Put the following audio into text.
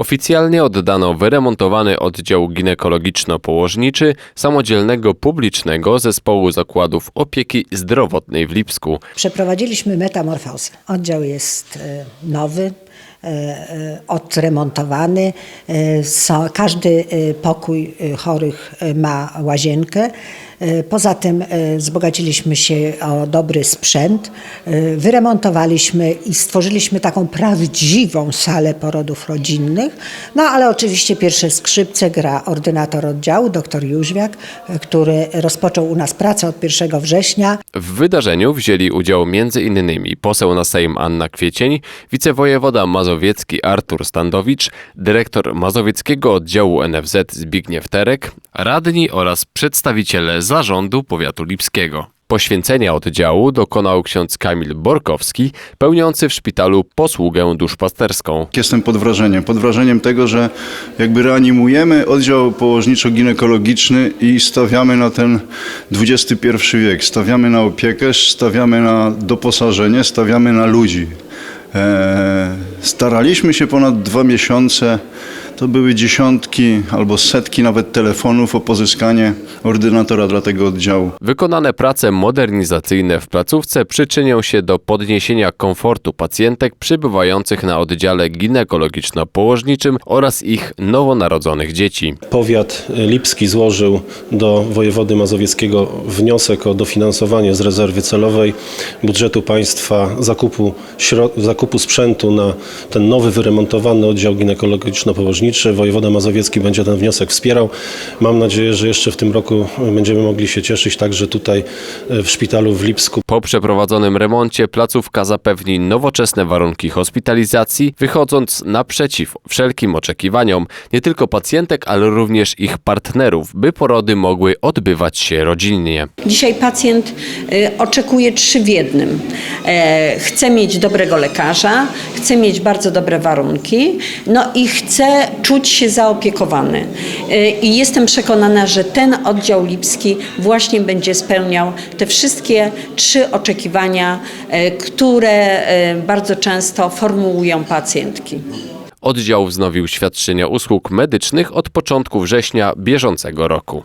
Oficjalnie oddano wyremontowany oddział ginekologiczno-położniczy samodzielnego publicznego zespołu zakładów opieki zdrowotnej w Lipsku. Przeprowadziliśmy metamorfozę. Oddział jest e, nowy, odremontowany. E, są- Każdy e, pokój e, chorych e, ma łazienkę. E, Poza tym e, wzbogaciliśmy się o dobry sprzęt, e, wyremontowaliśmy i stworzyliśmy taką prawdziwą salę porodów rodzinnych. No ale oczywiście pierwsze skrzypce gra ordynator oddziału, dr Jóźwiak, e, który rozpoczął u nas pracę od 1 września. W wydarzeniu wzięli udział m.in. poseł na Sejm Anna Kwiecień, wicewojewoda mazowiecki Artur Standowicz, dyrektor mazowieckiego oddziału NFZ Zbigniew Terek, radni oraz przedstawiciele zarządu powiatu lipskiego. Poświęcenia oddziału dokonał ksiądz Kamil Borkowski, pełniący w szpitalu posługę duszpasterską. Jestem pod wrażeniem, pod wrażeniem tego, że jakby reanimujemy oddział położniczo-ginekologiczny i stawiamy na ten XXI wiek, stawiamy na opiekę, stawiamy na doposażenie, stawiamy na ludzi. Eee, staraliśmy się ponad dwa miesiące, to były dziesiątki albo setki nawet telefonów o pozyskanie ordynatora dla tego oddziału. Wykonane prace modernizacyjne w placówce przyczynią się do podniesienia komfortu pacjentek przybywających na oddziale ginekologiczno-położniczym oraz ich nowonarodzonych dzieci. Powiat lipski złożył do wojewody mazowieckiego wniosek o dofinansowanie z rezerwy celowej budżetu państwa zakupu, zakupu sprzętu na ten nowy, wyremontowany oddział ginekologiczno-położniczy. Wojewoda mazowiecki będzie ten wniosek wspierał. Mam nadzieję, że jeszcze w tym roku będziemy mogli się cieszyć także tutaj e, w szpitalu w Lipsku. Po przeprowadzonym remoncie placówka zapewni nowoczesne warunki hospitalizacji, wychodząc naprzeciw wszelkim oczekiwaniom nie tylko pacjentek, ale również ich partnerów, by porody mogły odbywać się rodzinnie. Dzisiaj pacjent y, oczekuje trzy w jednym. E, chce mieć dobrego lekarza, chce mieć bardzo dobre warunki, no i chce czuć się zaopiekowany. E, I jestem przekonana, że ten oddział lipski właśnie będzie spełniał te wszystkie trzy oczekiwania, e, które e, bardzo często formułują pacjentki. Oddział wznowił świadczenia usług medycznych od początku września bieżącego roku.